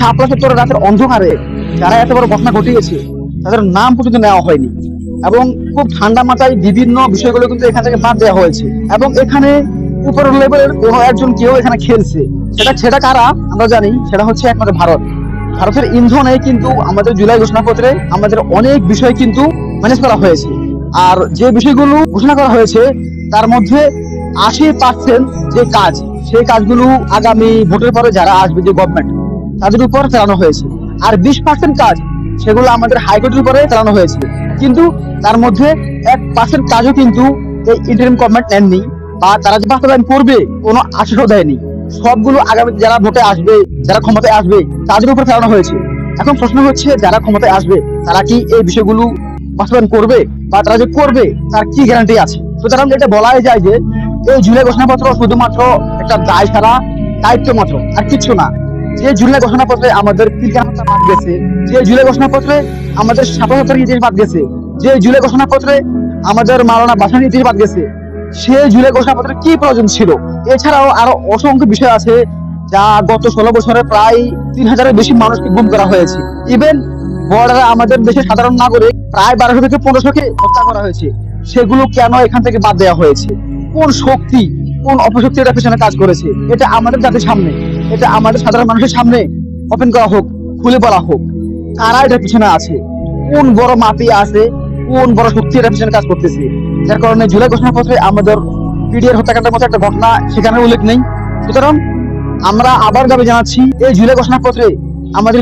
শাপলা চত্বরের রাতের অন্ধকারে যারা এত বড় ঘটনা ঘটিয়েছে, তাদের নাম পর্যন্ত নেওয়া হয়নি। এবং খুব ঠান্ডা মাথায় বিভিন্ন বিষয়গুলো কিন্তু এখান থেকে বাদ দেওয়া হয়েছে। এবং এখানে উপর লেভেলের কোনো একজন কেউ এখানে খেলছে। সেটা সেটা কারা? আমরা জানি, সেটা হচ্ছে একমাত্র ভারত। ভারতের ইন্ধনে কিন্তু আমাদের জুলাই ঘোষণাপত্রে আমাদের অনেক বিষয় কিন্তু ম্যানেজ করা হয়েছে। আর যে বিষয়গুলো ঘোষণা করা হয়েছে, তার মধ্যে আশি পার্সেন্ট যে কাজ, সেই কাজগুলো আগামী ভোটের পরে যারা আসবে, যে গভর্নমেন্ট তাদের উপর চালানো হয়েছে। আর বিশ পার্সেন্ট কাজ সেগুলো আমাদের হাইকোর্টের উপরে চালানো হয়েছে। কিন্তু তার মধ্যে এক পার্সেন্ট কাজও কিন্তু এই ইন্টারিম গভর্নমেন্ট নেননি বা তারা যে বাস্তবায়ন করবে, কোনো আশ্বাসও দেয়নি। সবগুলো আগামী যারা ভোটে আসবে, যারা ক্ষমতায় আসবে, তাদের উপর চালানো হয়েছে। এখন প্রশ্ন হচ্ছে, যারা ক্ষমতায় আসবে, তারা কি এই বিষয়গুলো বাস্তবায়ন করবে বা তারা যে করবে, তার কি গ্যারান্টি আছে? সুতরাং এটা বলাই যায় যে, এই জুলাই ঘোষণাপত্র শুধুমাত্র একটা দায় ছাড়া দায়িত্ব মাত্র, আর কিছু না। যে জুলাই ঘোষণাপত্রে আমাদের পিলকানা বাদ গেছে, যে জুলাই ঘোষণাপত্রে আমাদের স্বাধীনতার ইতিহাস বাদ গেছে, যে জুলাই ঘোষণাপত্রে আমাদের মারানা বাসানি ইতিহাস বাদ গেছে, সে জুলাই ঘোষণাপত্রে কি প্রয়োজন ছিল? এছাড়াও আরও অসংখ্য বিষয় আছে যা গত ষোলো বছরে প্রায় তিন হাজারের বেশি মানুষকে গুম করা হয়েছে। ইভেন বর্ডারে আমাদের দেশের সাধারণ নাগরিক প্রায় বারোশো থেকে পনেরোশোকে হত্যা করা হয়েছে। সেগুলো কেন এখান থেকে বাদ দেওয়া হয়েছে? কোন শক্তি, কোন অপশক্তি এটা পেছনে কাজ করেছে? এটা আমাদের জাতির সামনে। এটা আমাদের সাধারণ মানুষের সামনে ওপেন করা হোক, খুলে বলা হোক, কারা এটা পিছনে আছে? কোন বড় মাটি আছে? কোন বড় শক্তি এটা পিছনে কাজ করতেছে? যার কারণে জুলাই ঘোষণাপত্রে আমাদের পিডিআর হত্যাকাণ্ডের মতো একটা ঘটনা সেখানে উল্লেখ নেই। সুতরাং আমরা আবার দাবি জানাচ্ছি, এই জুলাই ঘোষণাপত্রে আমাদের